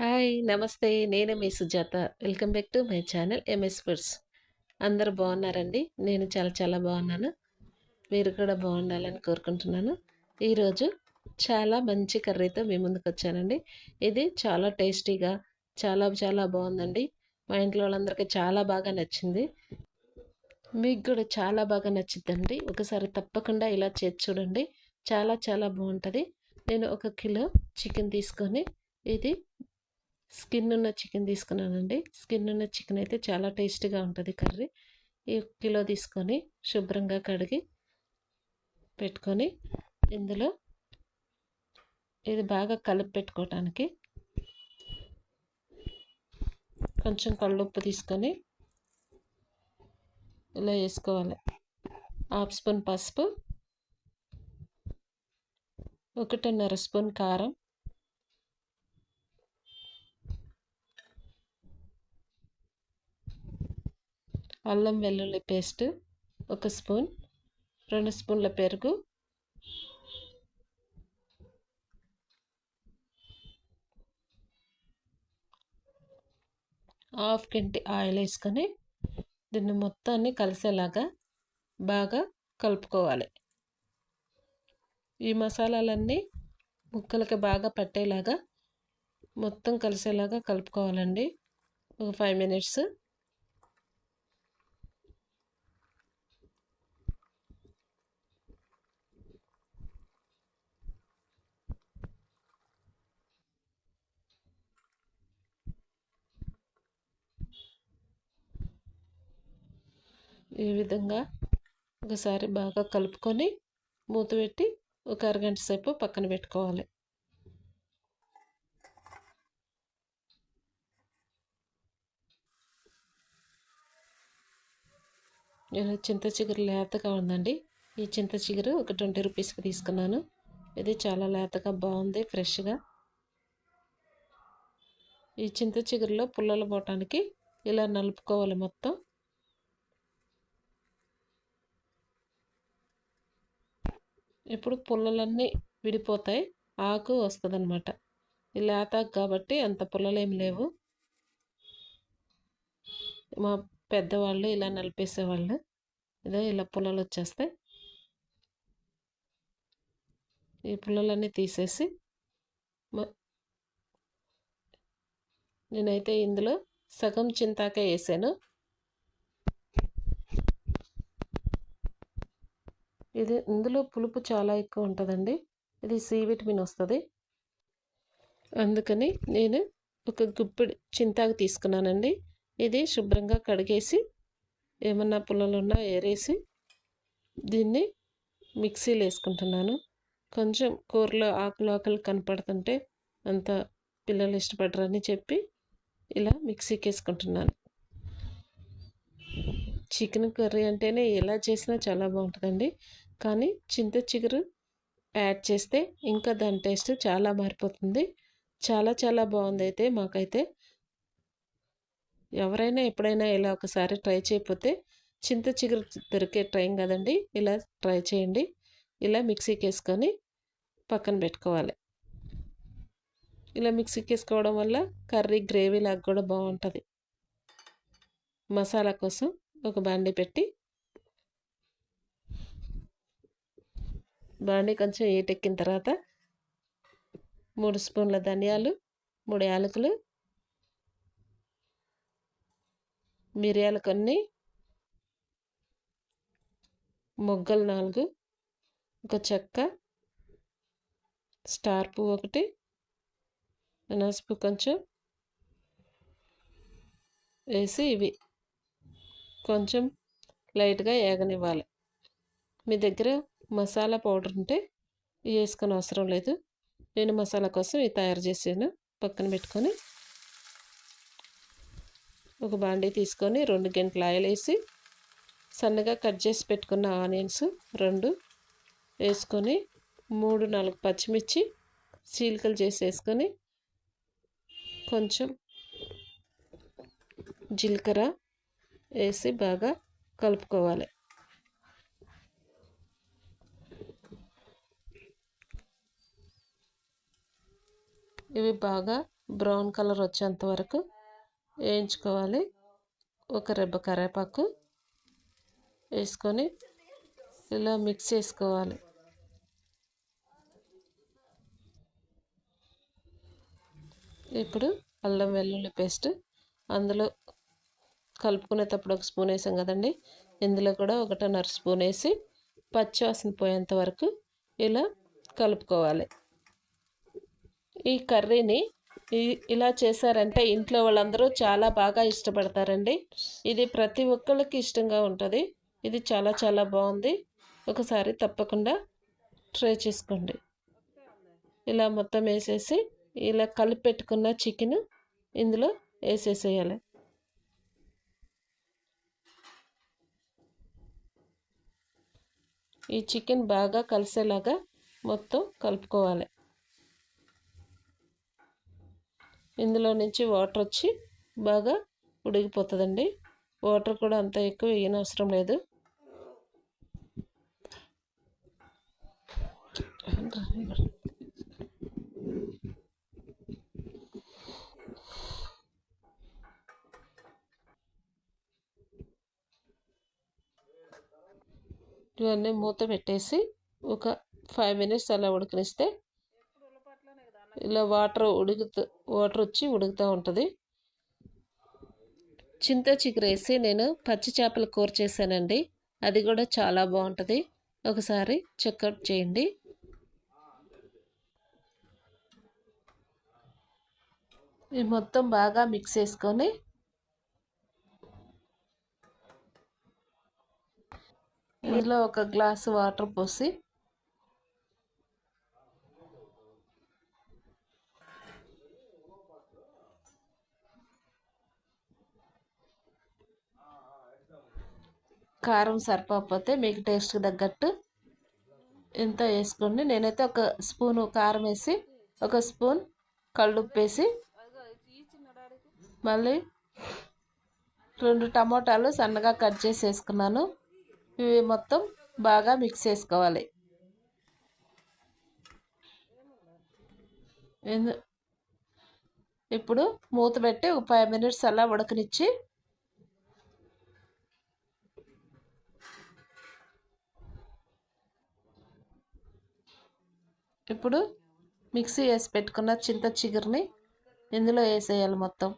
Hi నమస్తే. నేను మీ Sujatha. Welcome back to my channel MS foods. అందరు బాగున్నారండి? నేను చాలా చాలా బాగున్నాను. మీరు కూడా బాగుండాలని కోరుకుంటున్నాను. ఈరోజు చాలా మంచి కర్రీతో మీ ముందుకు వచ్చానండి. ఇది చాలా టేస్టీగా చాలా చాలా బాగుందండి. మా ఇంట్లో వాళ్ళందరికీ చాలా బాగా నచ్చింది. మీకు కూడా చాలా బాగా నచ్చిద్దండి. ఒకసారి తప్పకుండా ఇలా చేసి చూడండి. చాలా చాలా బాగుంటుంది. నేను ఒక కిలో చికెన్ తీసుకొని ఇది స్కిన్ ఉన్న చికెన్ తీసుకున్నానండి. స్కిన్ ఉన్న చికెన్ అయితే చాలా టేస్టీగా ఉంటుంది కర్రీ. ఈ కిలో తీసుకొని శుభ్రంగా కడిగి పెట్టుకొని ఇందులో ఇది బాగా కలిపి పెట్టుకోవటానికి కొంచెం కళ్ళుప్పు తీసుకొని ఇలా వేసుకోవాలి. హాఫ్ స్పూన్ పసుపు ఒకటిన్నర స్పూన్ కారం అల్లం వెల్లుల్లి పేస్ట్ ఒక స్పూన్ రెండు స్పూన్ల పెరుగు. హాఫ్ గంటి ఆయిల్ వేసుకొని దీన్ని మొత్తాన్ని కలిసేలాగా బాగా కలుపుకోవాలి. ఈ మసాలాలన్నీ ముక్కలకి బాగా పట్టేలాగా మొత్తం కలిసేలాగా కలుపుకోవాలండి. ఒక ఫైవ్ మినిట్స్ ఈ విధంగా ఒకసారి బాగా కలుపుకొని మూత పెట్టి ఒక అరగంట సేపు పక్కన పెట్టుకోవాలి. నేను చింత చిగురు లేతగా ఉందండి. ఈ చింత చిగురు ఒక ట్వంటీ రూపీస్కి తీసుకున్నాను. ఇది చాలా లేతగా బాగుంది ఫ్రెష్గా. ఈ చింత చిగురులో పుల్లలు పోవటానికి ఇలా నలుపుకోవాలి మొత్తం. ఇప్పుడు పుల్లలన్నీ విడిపోతాయి. ఆకు వస్తుంది అనమాట లేతాకు కాబట్టి అంత పుల్లలేం లేవు. మా పెద్దవాళ్ళు ఇలా నలిపేసేవాళ్ళు. ఇదో ఇలా పుల్లలు వచ్చేస్తాయి. ఈ పుల్లలన్నీ తీసేసి నేనైతే ఇందులో సగం చింతాకే వేసాను. ఇది ఇందులో పులుపు చాలా ఎక్కువ ఉంటుందండి. ఇది సి విటమిన్ వస్తుంది. అందుకని నేను ఒక గుప్పిడి చింతాకు తీసుకున్నానండి. ఇది శుభ్రంగా కడిగేసి ఏమన్నా పుల్లలున్నా ఏరేసి దీన్ని మిక్సీలో వేసుకుంటున్నాను. కొంచెం కూరలో ఆకులు ఆకులు కనపడుతుంటే అంత పిల్లలు ఇష్టపడరని చెప్పి ఇలా మిక్సీకి వేసుకుంటున్నాను. చికెన్ కర్రీ అంటేనే ఎలా చేసినా చాలా బాగుంటుందండి. కానీ చింత చిగురు యాడ్ చేస్తే ఇంకా దాని టేస్ట్ చాలా మారిపోతుంది. చాలా చాలా బాగుంది అయితే మాకైతే. ఎవరైనా ఎప్పుడైనా ఇలా ఒకసారి ట్రై చేయకపోతే చింత చిగురు దొరికే ట్రైన్ కదండి. ఇలా ట్రై చేయండి. ఇలా మిక్సీకి వేసుకొని పక్కన పెట్టుకోవాలి. ఇలా మిక్సీకి వేసుకోవడం వల్ల కర్రీ గ్రేవీ లాగా కూడా బాగుంటుంది. మసాలా కోసం ఒక బాండి పెట్టి బాండి కొంచెం ఏటెక్కిన తర్వాత మూడు స్పూన్ల ధనియాలు మూడు యాలకులు మిరియాలు కొన్ని మొగ్గలు నాలుగు ఒక చెక్క స్టార్ పువ్వు ఒకటి నసుపు కొంచెం వేసి ఇవి కొంచెం లైట్గా ఏగనివ్వాలి. మీ దగ్గర మసాలా పౌడర్ ఉంటే వేసుకొని అవసరం లేదు. నేను మసాలా కోసం ఇది తయారు చేసాను పక్కన పెట్టుకొని ఒక బాండీ తీసుకొని రెండు గంటల ఆయిల్ వేసి సన్నగా కట్ చేసి పెట్టుకున్న ఆనియన్స్ రెండు వేసుకొని మూడు నాలుగు పచ్చిమిర్చి చీలికలు చేసి వేసుకొని కొంచెం జీలకర్ర వేసి బాగా కలుపుకోవాలి. ఇవి బాగా బ్రౌన్ కలర్ వచ్చేంత వరకు వేయించుకోవాలి. ఒక రెబ్బ కరేపాకు వేసుకొని ఇలా మిక్స్ చేసుకోవాలి. ఇప్పుడు అల్లం వెల్లుల్లి పేస్ట్ అందులో కలుపుకునేటప్పుడు ఒక స్పూన్ వేసాం కదండి. ఇందులో కూడా ఒకటన్నర స్పూన్ వేసి పచ్చివాసన పోయేంత వరకు ఇలా కలుపుకోవాలి. ఈ కర్రీని ఇలా చేశారంటే ఇంట్లో వాళ్ళందరూ చాలా బాగా ఇష్టపడతారండి. ఇది ప్రతి ఒక్కళ్ళకి ఇష్టంగా ఉంటుంది. ఇది చాలా చాలా బాగుంది. ఒకసారి తప్పకుండా ట్రై చేసుకోండి. ఇలా మొత్తం వేసేసి ఇలా కలిపి పెట్టుకున్న చికెన్ ఇందులో వేసేసేయాలి. ఈ చికెన్ బాగా కలిసేలాగా మొత్తం కలుపుకోవాలి. ఇందులో నుంచి వాటర్ వచ్చి బాగా ఉడికిపోతుందండి. వాటర్ కూడా అంత ఎక్కువ వేయనవసరం లేదు. ఇవన్నీ మూత పెట్టేసి ఒక ఫైవ్ మినిట్స్ అలా ఉడకనిస్తే ఇలా వాటర్ ఉడుకుతూ వాటర్ వచ్చి ఉడుకుతూ ఉంటుంది. చింత చిగురేసి నేను పచ్చి చేపల కూర చేశానండి. అది కూడా చాలా బాగుంటుంది. ఒకసారి చెక్అవుట్ చేయండి. ఇది మొత్తం బాగా మిక్స్ చేసుకొని ఇందులో ఒక గ్లాసు వాటర్ పోసి కారం సరిపోకపోతే మీకు టేస్ట్కి తగ్గట్టు ఎంత వేసుకోండి. నేనైతే ఒక స్పూను కారం వేసి ఒక స్పూన్ కళ్ళుప్పు వేసి మళ్ళీ రెండు టమోటాలు సన్నగా కట్ చేసి వేసుకున్నాను. ఇవి మొత్తం బాగా మిక్స్ చేసుకోవాలి. ఇప్పుడు మూత పెట్టి ఒక ఫైవ్ మినిట్స్ అలా ఉడకనిచ్చి ఇప్పుడు మిక్సీ వేసి పెట్టుకున్న చింత చిగురిని ఇందులో వేసేయాలి మొత్తం.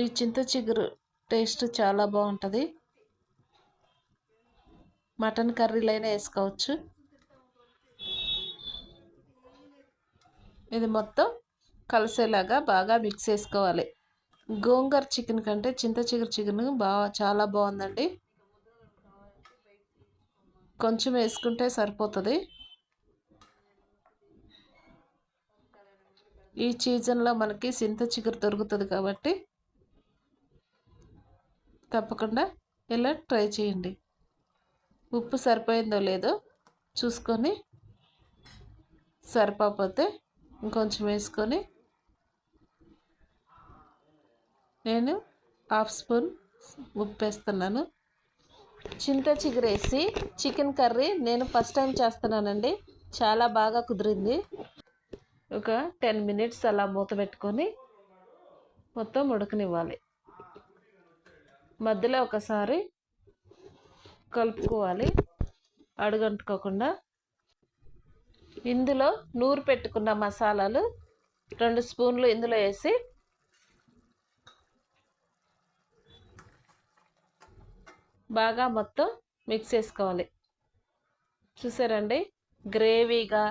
ఈ చింత చిగురు టేస్ట్ చాలా బాగుంటుంది. మటన్ కర్రీలైనా వేసుకోవచ్చు. ఇది మొత్తం కలిసేలాగా బాగా మిక్స్ చేసుకోవాలి. గోంగూర చికెన్ కంటే చింత చిగురు చికెన్ బాగా చాలా బాగుందండి. కొంచెం వేసుకుంటే సరిపోతుంది. ఈ సీజన్లో మనకి చింత చిగురు దొరుకుతుంది కాబట్టి తప్పకుండా ఇలా ట్రై చేయండి. ఉప్పు సరిపోయిందో లేదో చూసుకొని సరిపోతే ఇంకొంచెం వేసుకొని నేను హాఫ్ స్పూన్ ఉప్పు వేస్తున్నాను చింత చిగురేసి చికెన్ కర్రీ నేను ఫస్ట్ టైం చేస్తున్నానండి. చాలా బాగా కుదిరింది. ఒక టెన్ మినిట్స్ అలా మూత పెట్టుకొని మొత్తం ఉడకనివ్వాలి. మధ్యలో ఒకసారి కలుపుకోవాలి. అడుగంటుకోకుండా ఇందులో నూరు పెట్టుకున్న మసాలాలు రెండు స్పూన్లు ఇందులో వేసి బాగా మొత్తం మిక్స్ చేసుకోవాలి. చూసారండి? గ్రేవీగా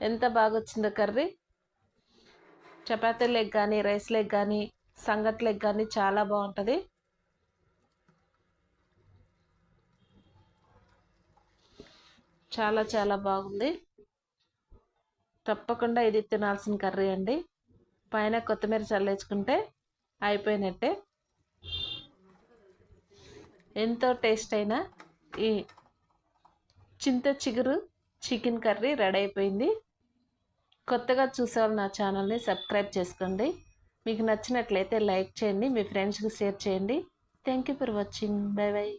ఎంత బాగా వచ్చిందో కర్రీ. చపాతీ లెగ్ కానీ రైస్ లెగ్ కానీ సంగటి లెగ్ కానీ చాలా బాగుంటుంది. చాలా చాలా బాగుంది. తప్పకుండా ఇది తినాల్సిన కర్రీ అండి. పైన కొత్తిమీర చల్లేసుకుంటే అయిపోయినట్టే. ఎంతో టేస్ట్ అయిన ఈ చింత చిగురు చికెన్ కర్రీ రెడీ అయిపోయింది. కొత్తగా చూసేవాళ్ళు నా ఛానల్ని సబ్స్క్రైబ్ చేసుకోండి. మీకు నచ్చినట్లయితే లైక్ చేయండి మీ ఫ్రెండ్స్కి షేర్ చేయండి. Thank you for watching. Bye bye.